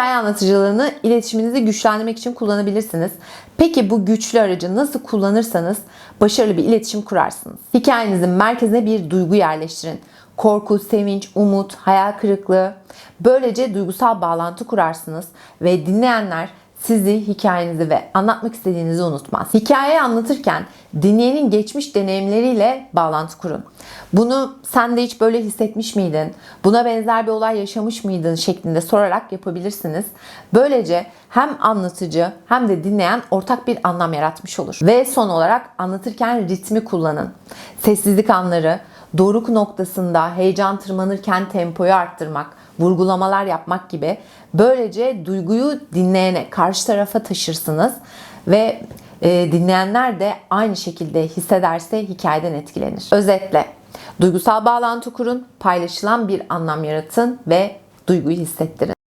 Hikaye anlatıcılığını iletişiminizi güçlendirmek için kullanabilirsiniz. Peki bu güçlü aracı nasıl kullanırsanız başarılı bir iletişim kurarsınız. Hikayenizin merkezine bir duygu yerleştirin. Korku, sevinç, umut, hayal kırıklığı. Böylece duygusal bağlantı kurarsınız ve dinleyenler sizi, hikayenizi ve anlatmak istediğinizi unutmaz. Hikayeyi anlatırken dinleyenin geçmiş deneyimleriyle bağlantı kurun. Bunu sen de hiç böyle hissetmiş miydin? Buna benzer bir olay yaşamış mıydın şeklinde sorarak yapabilirsiniz. Böylece hem anlatıcı hem de dinleyen ortak bir anlam yaratmış olur. Ve son olarak anlatırken ritmi kullanın. Sessizlik anları, doruk noktasında heyecan tırmanırken tempoyu arttırmak, vurgulamalar yapmak gibi. Böylece duyguyu dinleyene, karşı tarafa taşırsınız ve e, dinleyenler de aynı şekilde hissederse hikayeden etkilenir. Özetle, duygusal bağlantı kurun, paylaşılan bir anlam yaratın ve duyguyu hissettirin.